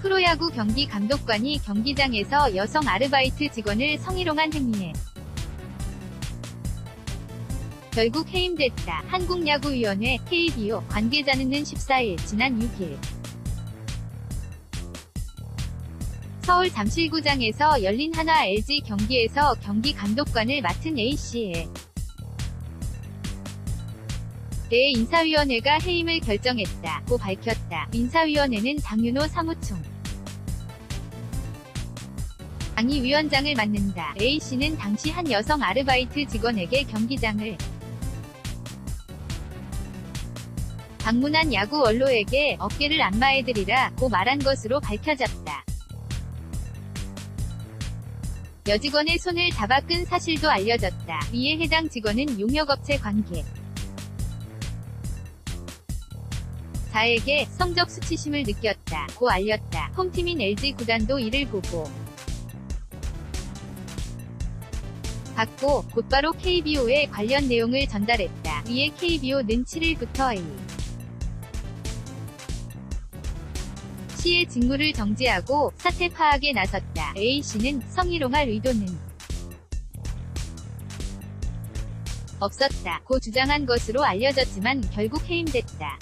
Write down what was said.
프로야구 경기 감독관이 경기장에서 여성 아르바이트 직원을 성희롱한 행위에 결국 해임됐다. 한국야구위원회 KBO 관계자는 14일 지난 6일 서울 잠실구장에서 열린 하나 LG 경기에서 경기 감독관을 맡은 A씨에 대해 인사위원회가 해임을 결정했다고 밝혔다. 인사위원회는 장윤호 사무총 당이 위원장을 맡는다. A씨는 당시 한 여성 아르바이트 직원에게 경기장을 방문한 야구 원로에게 어깨를 안마해드리라 고 말한 것으로 밝혀졌다. 여직원의 손을 잡아 끈 사실도 알려졌다. 이에 해당 직원은 용역업체 관계 자에게 성적 수치심을 느꼈다. 고 알렸다. 홈팀인 LG 구단도 이를 보고 받고 곧바로 KBO에 관련 내용을 전달했다. 이에 KBO는 7일부터 A 씨의 직무를 정지하고 사태 파악에 나섰다. A씨는 성희롱할 의도는 없었다. 고 주장한 것으로 알려졌지만 결국 해임됐다.